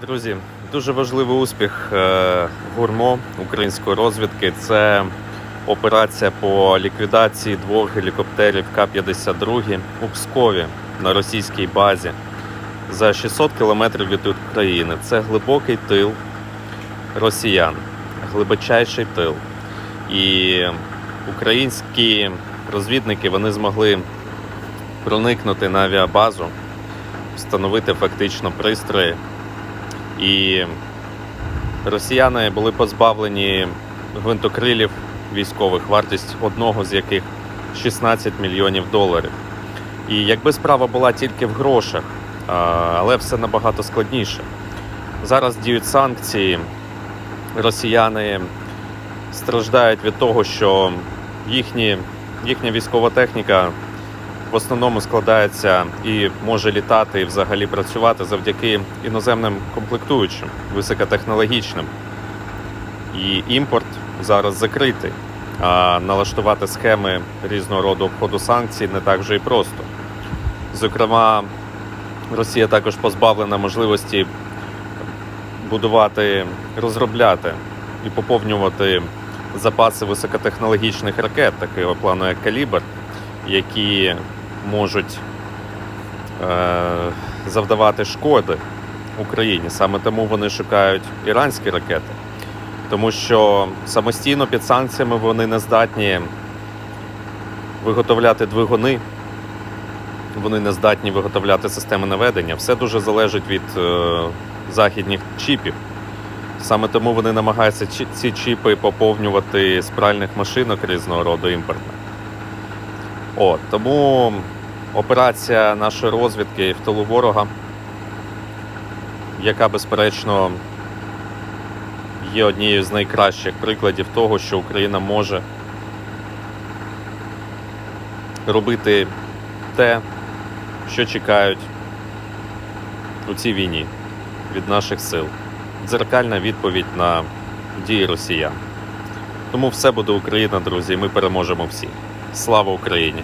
Друзі, дуже важливий успіх е, гурмо української розвідки. Це операція по ліквідації двох гелікоптерів К-52 у Пскові на російській базі за 600 кілометрів від України. Це глибокий тил росіян, глибочайший тил. І українські розвідники вони змогли проникнути на авіабазу, встановити фактично пристрої. І росіяни були позбавлені гвинтокрилів військових, вартість одного з яких 16 мільйонів доларів. І якби справа була тільки в грошах, але все набагато складніше. Зараз діють санкції, росіяни страждають від того, що їхні, їхня військова техніка в основному складається і може літати і взагалі працювати завдяки іноземним комплектуючим, високотехнологічним. І імпорт зараз закритий. А налаштувати схеми різного роду обходу санкцій не так вже і просто. Зокрема, Росія також позбавлена можливості будувати, розробляти і поповнювати запаси високотехнологічних ракет, такого плану як Калібр, які можуть е, завдавати шкоди Україні. Саме тому вони шукають іранські ракети, тому що самостійно під санкціями вони не здатні виготовляти двигуни, вони не здатні виготовляти системи наведення. Все дуже залежить від е, західних чіпів. Саме тому вони намагаються ці чіпи поповнювати з пральних машинок різного роду імпортних. От, тому операція нашої розвідки в тилу ворога, яка, безперечно, є однією з найкращих прикладів того, що Україна може робити те, що чекають у цій війні від наших сил. Дзеркальна відповідь на дії росіян. Тому все буде Україна, друзі, і ми переможемо всі. Слава Україні!